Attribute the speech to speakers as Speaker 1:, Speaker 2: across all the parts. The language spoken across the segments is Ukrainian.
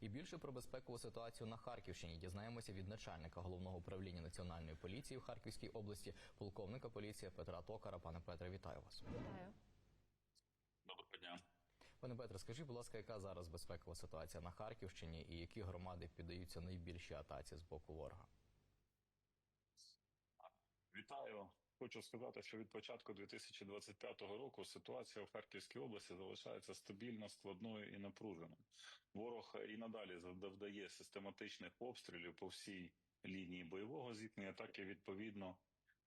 Speaker 1: І більше про безпекову ситуацію на Харківщині дізнаємося від начальника головного управління національної поліції в Харківській області, полковника поліції Петра Токара. Пане Петре, вітаю вас.
Speaker 2: Вітаю.
Speaker 3: Доброго дня.
Speaker 1: Пане Петре, скажіть, будь ласка, яка зараз безпекова ситуація на Харківщині і які громади піддаються найбільшій атаці з боку ворога?
Speaker 3: Вітаю. Хочу сказати, що від початку 2025 року ситуація в Харківській області залишається стабільно складною і напруженою. Ворог і надалі завдає систематичних обстрілів по всій лінії бойового зіткнення, так і відповідно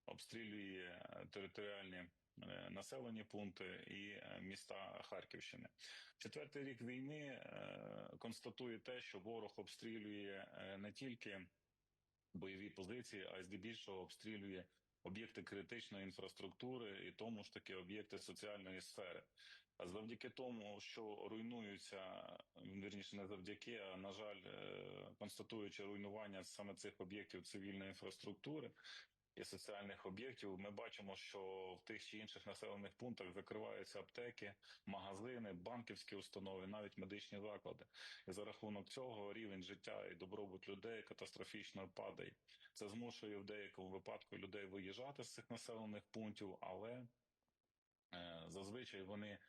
Speaker 3: обстрілює територіальні е, населені пункти і е, міста Харківщини. Четвертий рік війни е, констатує те, що ворог обстрілює е, не тільки бойові позиції, а й здебільшого обстрілює об'єкти критичної інфраструктури і тому ж таки об'єкти соціальної сфери. А завдяки тому, що руйнуються, вірніше не завдяки, а на жаль, е, констатуючи руйнування саме цих об'єктів цивільної інфраструктури. І соціальних об'єктів ми бачимо, що в тих чи інших населених пунктах закриваються аптеки, магазини, банківські установи, навіть медичні заклади. І за рахунок цього рівень життя і добробут людей катастрофічно падає. Це змушує в деякому випадку людей виїжджати з цих населених пунктів, але е, зазвичай вони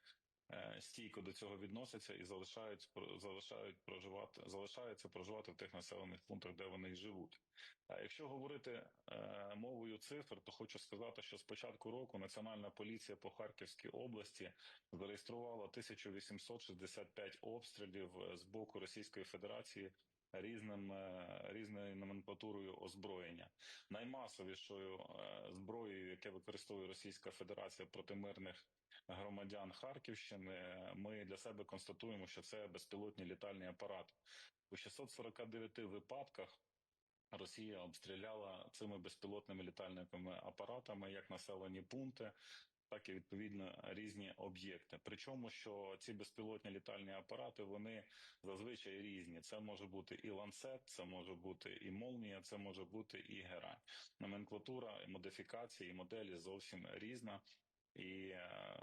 Speaker 3: стійко до цього відносяться і залишають залишають проживати, залишаються проживати в тих населених пунктах, де вони живуть. А якщо говорити е, мовою цифр, то хочу сказати, що з початку року Національна поліція по Харківській області зареєструвала 1865 обстрілів е, з боку Російської Федерації різним е, різною номенклатурою озброєння. Наймасовішою е, зброєю, яке використовує Російська Федерація проти мирних громадян Харківщини, ми для себе констатуємо, що це безпілотні літальні апарати у 649 випадках. Росія обстріляла цими безпілотними літальними апаратами як населені пункти, так і відповідно різні об'єкти. Причому що ці безпілотні літальні апарати вони зазвичай різні. Це може бути і ланцет, це може бути і молнія, це може бути і герань. Номенклатура, модифікації і моделі зовсім різна, і е,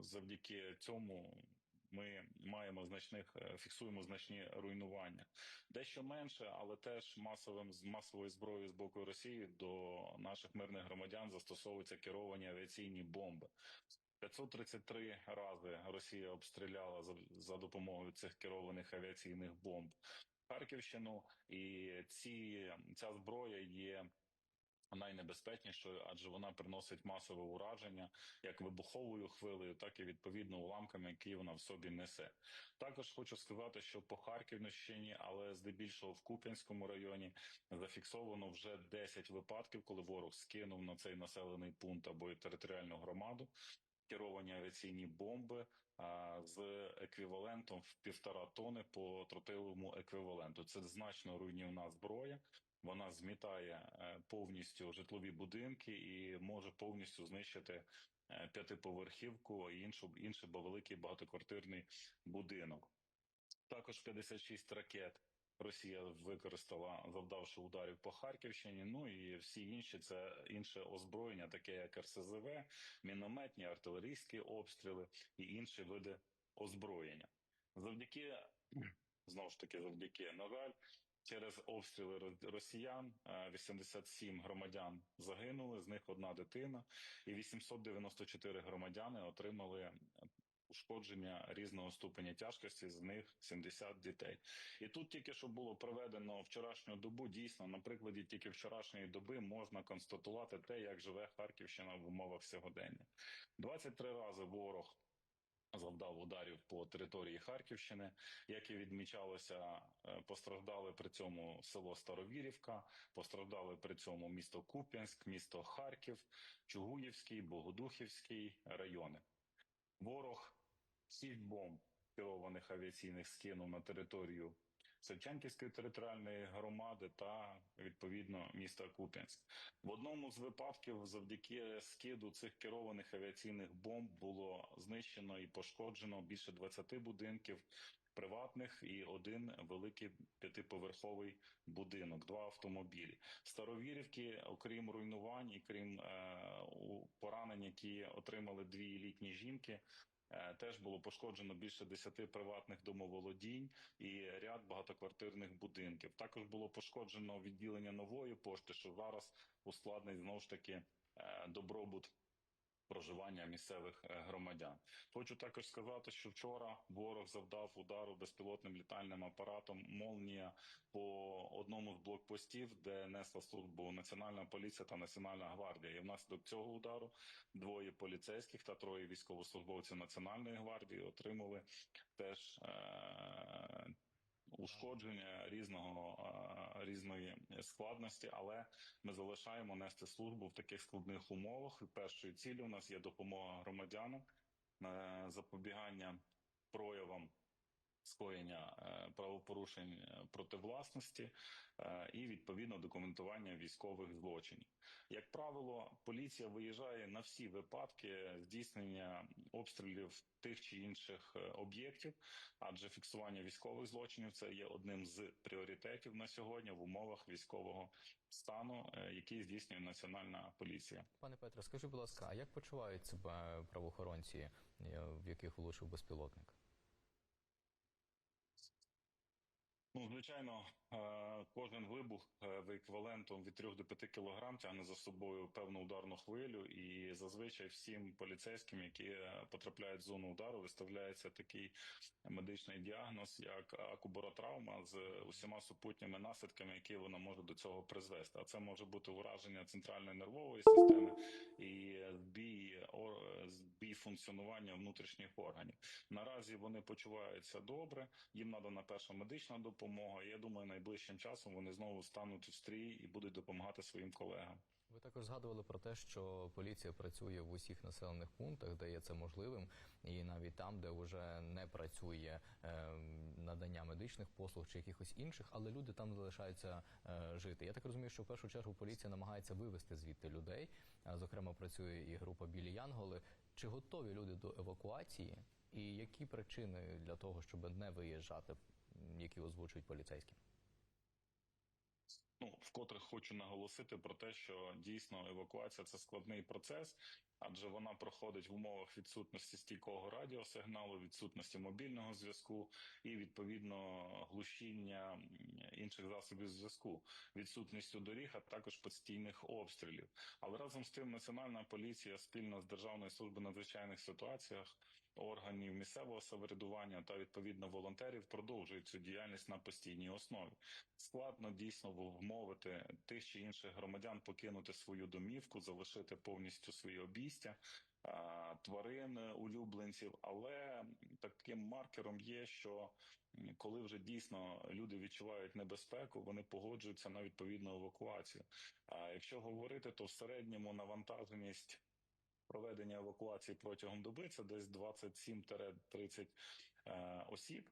Speaker 3: завдяки цьому ми маємо значних е, фіксуємо значні руйнування, дещо менше, але теж масовим з масовою зброєю з боку Росії до наших мирних громадян застосовуються керовані авіаційні бомби. 533 рази Росія обстріляла за, за допомогою цих керованих авіаційних бомб Харківщину, і ці ця зброя є найнебезпечнішою, адже вона приносить масове ураження як вибуховою хвилею, так і відповідно уламками, які вона в собі несе. Також хочу сказати, що по Харківщині, але здебільшого в Куп'янському районі зафіксовано вже 10 випадків, коли ворог скинув на цей населений пункт або територіальну громаду. Керовані авіаційні бомби а, з еквівалентом в півтора тони по тротиловому еквіваленту. Це значно руйнівна зброя. Вона змітає е, повністю житлові будинки і може повністю знищити е, п'ятиповерхівку і іншу інший великий багатоквартирний будинок. Також 56 ракет Росія використала, завдавши ударів по Харківщині. Ну і всі інші це інше озброєння, таке як РСЗВ, мінометні, артилерійські обстріли і інші види озброєння. Завдяки знову ж таки, завдяки на жаль. Через обстріли росіян 87 громадян загинули. З них одна дитина, і 894 громадяни отримали ушкодження різного ступеня тяжкості. З них 70 дітей. І тут тільки що було проведено вчорашню добу. Дійсно, на прикладі тільки вчорашньої доби можна констатувати те, як живе Харківщина в умовах сьогодення. 23 рази ворог завдав ударів по території Харківщини, як і відмічалося, е, постраждали при цьому село Старовірівка, постраждали при цьому місто Куп'янськ, місто Харків, Чугуївський, Богодухівський райони. Ворог сіль бомб керованих авіаційних скинув на територію Шевченківської територіальної громади та відповідно міста Куп'янськ. В одному з випадків, завдяки скиду цих керованих авіаційних бомб, було знищено і пошкоджено більше 20 будинків. Приватних і один великий п'ятиповерховий будинок, два автомобілі. Старовірівки, окрім руйнувань і крім е, поранень, які отримали дві літні жінки, Теж було пошкоджено більше 10 приватних домоволодінь і ряд багатоквартирних будинків. Також було пошкоджено відділення нової пошти, що зараз ускладнить знову ж таки е, добробут проживання місцевих е, громадян. Хочу також сказати, що вчора ворог завдав удару безпілотним літальним апаратом Молнія по одному з блокпостів, де несла службу Національна поліція та Національна гвардія. І внаслідок цього удару двоє поліцейських та троє військовослужбовців Національної гвардії отримали теж е- ушкодження різного різної складності, але ми залишаємо нести службу в таких складних умовах. І першою ціллю у нас є допомога громадянам, е, запобігання проявам скоєння е, правопорушень е, проти власності е, і відповідно документування військових злочинів. Як правило, поліція виїжджає на всі випадки здійснення обстрілів тих чи інших об'єктів, адже фіксування військових злочинів це є одним з пріоритетів на сьогодні в умовах військового стану, який здійснює національна поліція.
Speaker 1: Пане Петре, скажи, будь ласка, а як почувають себе правоохоронці, в яких влучив безпілотник?
Speaker 3: Ну, звичайно, е, кожен вибух е, в еквівалентом від 3 до 5 кілограм тягне за собою певну ударну хвилю, і зазвичай всім поліцейським, які е, потрапляють в зону удару, виставляється такий медичний діагноз, як акубаротравма з усіма супутніми наслідками, які вона може до цього призвести. А це може бути ураження центральної нервової системи і збій, збій функціонування внутрішніх органів. Наразі вони почуваються добре, їм надана перша медична допомога. І Я думаю, найближчим часом вони знову стануть у стрій і будуть допомагати своїм колегам.
Speaker 1: Ви також згадували про те, що поліція працює в усіх населених пунктах, де є це можливим, і навіть там, де вже не працює е, надання медичних послуг чи якихось інших, але люди там залишаються е, жити. Я так розумію, що в першу чергу поліція намагається вивести звідти людей. Зокрема, працює і група білі Янголи. Чи готові люди до евакуації? І які причини для того, щоб не виїжджати, які озвучують поліцейські?
Speaker 3: Ну, вкотре хочу наголосити про те, що дійсно евакуація це складний процес, адже вона проходить в умовах відсутності стійкого радіосигналу, відсутності мобільного зв'язку і відповідно глушіння інших засобів зв'язку, відсутністю доріг, а також постійних обстрілів. Але разом з тим, національна поліція спільно з Державною службою надзвичайних ситуаціях. Органів місцевого самоврядування та відповідно волонтерів продовжують цю діяльність на постійній основі складно дійсно вмовити тих чи інших громадян покинути свою домівку, залишити повністю свої обійстя. Тварин е, улюбленців, але таким маркером є, що коли вже дійсно люди відчувають небезпеку, вони погоджуються на відповідну евакуацію. А якщо говорити, то в середньому навантаженість проведення евакуації протягом доби це десь 27-30 е, осіб.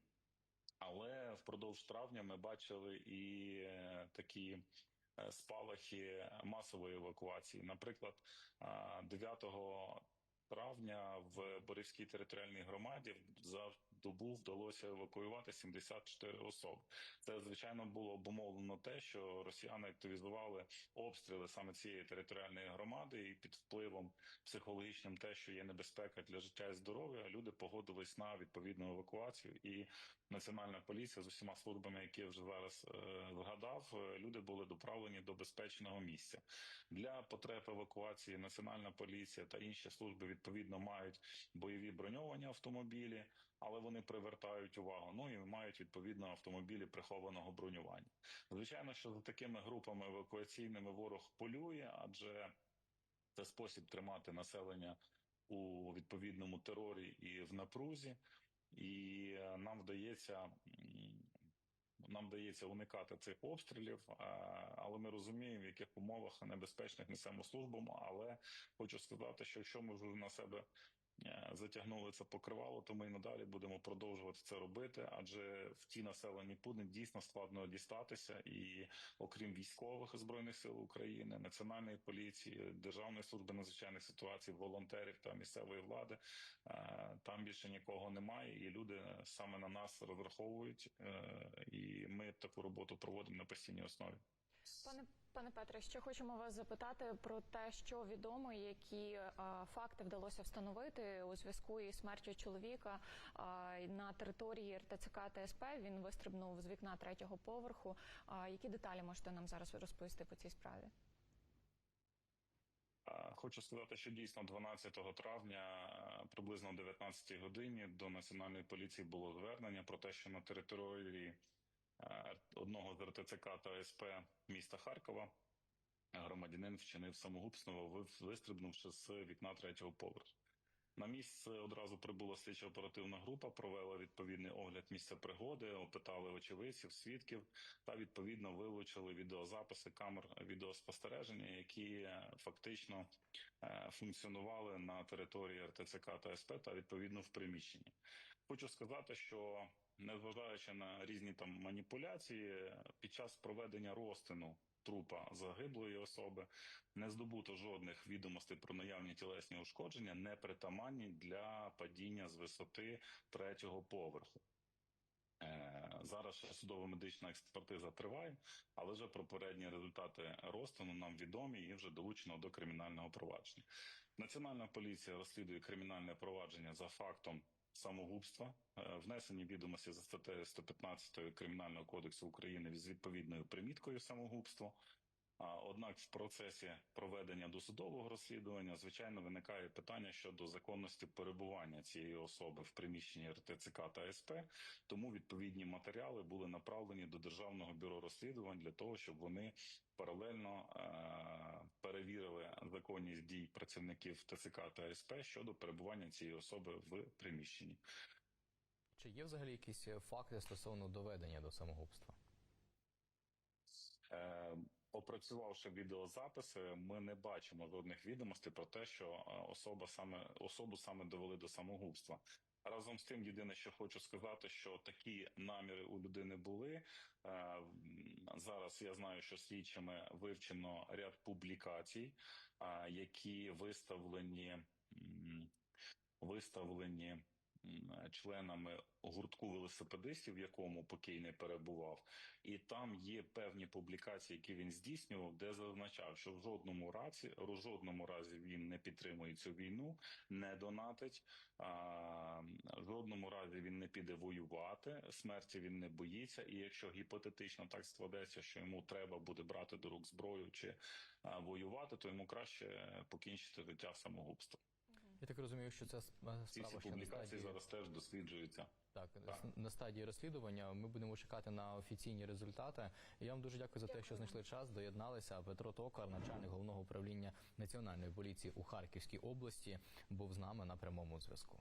Speaker 3: Але впродовж травня ми бачили і е, такі е, спалахи масової евакуації. Наприклад, е, 9 травня в Борівській територіальній громаді за добу вдалося евакуювати 74 особи. Це звичайно було обумовлено те, що росіяни активізували обстріли саме цієї територіальної громади, і під впливом психологічним, те, що є небезпека для життя і здоров'я, люди погодились на відповідну евакуацію. І національна поліція з усіма службами, які я вже зараз е, згадав, е, люди були доправлені до безпечного місця. Для потреб евакуації національна поліція та інші служби відповідно мають бойові броньовані автомобілі, але вони привертають увагу. Ну і мають відповідно автомобілі прихованого бронювання. Звичайно, що за такими групами евакуаційними ворог полює, адже це спосіб тримати населення у відповідному терорі і в напрузі, і е, нам вдається. Нам вдається уникати цих обстрілів, але ми розуміємо, в яких умовах небезпечних несемо службу. Але хочу сказати, що якщо ми вже на себе е, затягнули це покривало, то ми і надалі будемо продовжувати це робити, адже в ті населені пункти дійсно складно дістатися, і окрім військових збройних сил України, національної поліції, державної служби надзвичайних ситуацій, волонтерів та місцевої влади, е, там більше нікого немає, і люди саме на нас розраховують, е, і ми таку роботу проводимо на постійній основі.
Speaker 2: Пане пане Петре, ще хочемо вас запитати про те, що відомо, які е, факти вдалося встановити у зв'язку із смертю чоловіка е, на території РТЦК ТСП. Він вистрибнув з вікна третього поверху. Е, які деталі можете нам зараз розповісти по цій справі?
Speaker 3: Хочу сказати, що дійсно 12 травня приблизно о 19 годині до національної поліції було звернення про те, що на території одного з РТЦК та СП міста Харкова громадянин вчинив самогубство, вистрибнувши з вікна третього поверху. На місце одразу прибула слідчо оперативна група, провела відповідний огляд місця пригоди, опитали очевидців, свідків та відповідно вилучили відеозаписи камер відеоспостереження, які е, фактично е, функціонували на території РТЦК та СП та відповідно в приміщенні. Хочу сказати, що незважаючи на різні там маніпуляції, під час проведення розтину трупа загиблої особи не здобуто жодних відомостей про наявні тілесні ушкодження, непритаманні для падіння з висоти третього поверху. Е, Зараз судово-медична експертиза триває, але вже про попередні результати розтину нам відомі і вже долучено до кримінального провадження. Національна поліція розслідує кримінальне провадження за фактом самогубства, е, внесені відомості за статтею 115 Кримінального кодексу України з відповідною приміткою самогубство. Однак в процесі проведення досудового розслідування, звичайно, виникає питання щодо законності перебування цієї особи в приміщенні РТЦК та СП. Тому відповідні матеріали були направлені до Державного бюро розслідувань для того, щоб вони паралельно е- перевірили законність дій працівників ТЦК та СП щодо перебування цієї особи в приміщенні.
Speaker 1: Чи є взагалі якісь е, факти стосовно доведення до самогубства?
Speaker 3: Е, Опрацювавши відеозаписи, ми не бачимо жодних відомостей про те, що е, особа саме особу саме довели до самогубства. Разом з тим, єдине, що хочу сказати, що такі наміри у людини були. Е, Зараз я знаю, що слідчими вивчено ряд публікацій, е, які виставлені виставлені членами гуртку велосипедистів, в якому покійний перебував, і там є певні публікації, які він здійснював, де зазначав, що в жодному разі, в жодному разі він не підтримує цю війну, не донатить, а, в жодному разі він не піде воювати, смерті він не боїться. І якщо гіпотетично так складеться, що йому треба буде брати до рук зброю чи а, воювати, то йому краще покінчити життя самогубством.
Speaker 1: Я так розумію, що це
Speaker 3: Ці
Speaker 1: справа
Speaker 3: всі
Speaker 1: ще на
Speaker 3: публікації
Speaker 1: стадії,
Speaker 3: зараз теж досліджуються.
Speaker 1: так,
Speaker 3: Так.
Speaker 1: на стадії розслідування. Ми будемо чекати на офіційні результати. Я вам дуже дякую за те, що знайшли час, доєдналися. Петро Токар, начальник головного управління національної поліції у Харківській області, був з нами на прямому зв'язку.